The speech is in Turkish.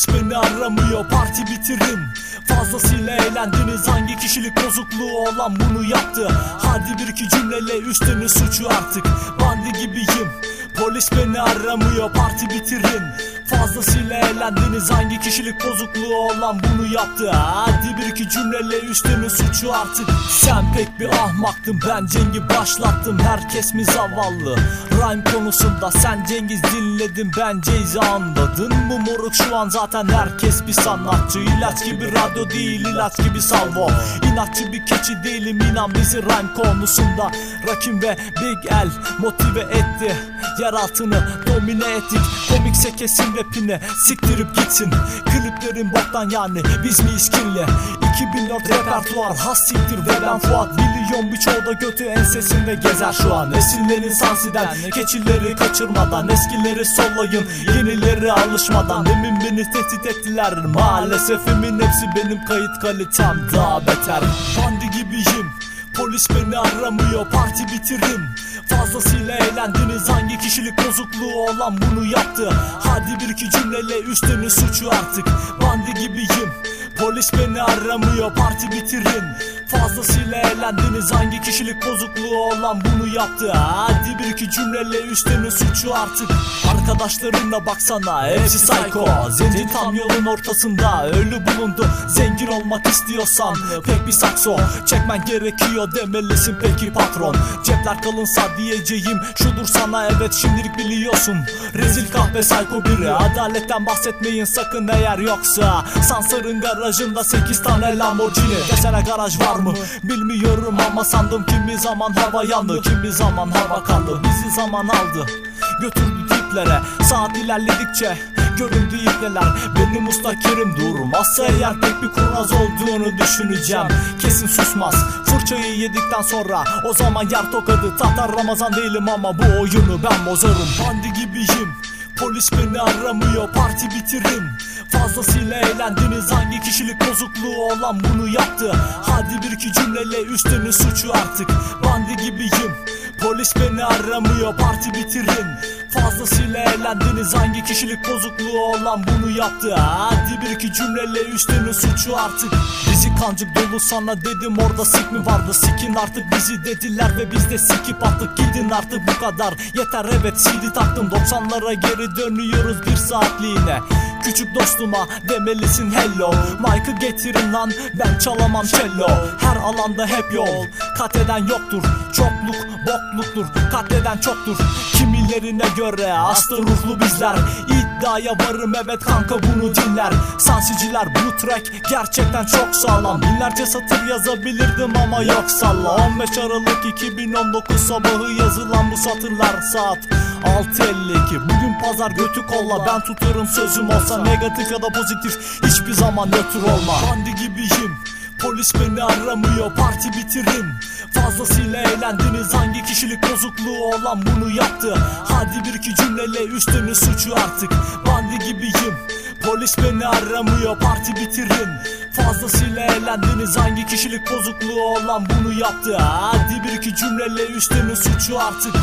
Polis beni aramıyor parti bitiririm Fazlasıyla eğlendiniz hangi kişilik bozukluğu olan bunu yaptı? Hadi bir iki cümleyle üstünü suçu artık. Bandi gibiyim Polis beni aramıyor parti bitirin Fazlasıyla eğlendiniz. Hangi kişilik bozukluğu olan bunu yaptı? Hadi bir iki cümleyle üstünü suçu artık. Sen pek bir ahmaktın ben Cengi başlattım. Herkes mi zavallı? Rhyme konusunda sen Cengiz dinledin ben Ceyzi anladın mı moruk şu an zaten herkes bir sanatçı. İlaç gibi radyo değil ilaç gibi salvo. İnatçı bir keçi değilim inan bizi rhyme konusunda. Rakim ve Big L motive etti Yer altını domine ettik Komikse kesin rapine siktirip gitsin. Kliplerin boktan yani biz miyiz kinli 2004 repertuar has siktir ve ben Fuat. Milyon birçoğu da götü ensesinde gezer şu an. Esinlerin sansiden keçileri kaçırmadan Eskileri sollayın. Yenileri alışmadan Demin beni tehdit ettiler. Maalesef emin hepsi benim kayıt kalitem. Daha beter. Bandi gibiyim. Polis beni aramıyor parti bitiririm Fazlasıyla eğlendiniz. Hangi kişilik bozukluğu olan bunu yaptı? Hadi bir iki cümleyle üstünü suçu artık. Bandi gibiyim. Polis beni aramıyor. Parti bitirin Fazlasıyla eğlendiniz hangi kişilik bozukluğu olan bunu yaptı? Hadi bir iki cümleyle üstünü suçu artık. Arkadaşlarına baksana hepsi psycho. Zenci tam yolun ortasında ölü bulundu. Zengin olmak istiyorsan pek bir sakso. Çekmen gerekiyor demelisin peki patron. Cepler kalınsa diyeceğim şudur sana. Evet şimdilik biliyorsun. Rezil kahve psycho biri. Adaletten bahsetmeyin sakın eğer yoksa. Sansar'ın garajında 8 tane Lamborghini. Desene garaj var mı? Bilmiyorum ama sandım Kimi zaman hava yandı kimi zaman hava kaldı Bizi zaman aldı götürdü tiplere. Saat ilerledikçe göründü ipneler. Benim mustakirim durmazsa eğer pek bir kurnaz olduğunu düşüneceğim. Kesin susmaz fırçayı yedikten sonra. O zaman yer tokadı tahtar Ramazan değilim ama bu oyunu ben bozarım. Bandi gibiyim Polis beni aramıyor parti bitirin Fazlasıyla eğlendiniz kişilik bozukluğu olan bunu yaptı. Hadi bir iki cümleyle üstünü suçu artık. Bandi gibiyim. Polis beni aramıyor parti bitirin. Fazlasıyla eğlendiniz hangi kişilik bozukluğu olan bunu yaptı? Hadi bir iki cümleyle üstünü suçu artık. Bizi kancık dolu sana dedim orada sik mi vardı? Sikin artık bizi dediler ve biz de sikip attık. Gidin artık bu kadar. Yeter evet CD taktım. 90'lara geri dönüyoruz bir saatliğine Küçük dostuma demelisin hello. Mike'ı getirin lan ben çalamam cello. Her alanda hep yol kat eden yoktur. Çokluk bokluktur katleden çoktur. Kimilerine göre hasta ruhlu bizler. İddiaya varım evet kanka bunu dinler. Sansiciler bu track gerçekten çok sağlam. Binlerce satır yazabilirdim ama yok salla. 15 Aralık 2019 sabahı yazılan bu satırlar saat 6.52 Bugün pazar götü kolla. Ben tutuyorum sözüm olsa Negatif ya da pozitif Hiçbir zaman nötr olma. Bandi gibiyim Polis beni aramıyor parti bitirin Fazlasıyla eğlendiniz hangi kişilik bozukluğu olan bunu yaptı? Hadi bir iki cümleyle üstünü suçu artık. Bandi gibiyim Polis beni aramıyor parti bitirin Fazlasıyla eğlendiniz hangi kişilik bozukluğu olan bunu yaptı? Hadi bir iki cümleyle üstünü suçu artık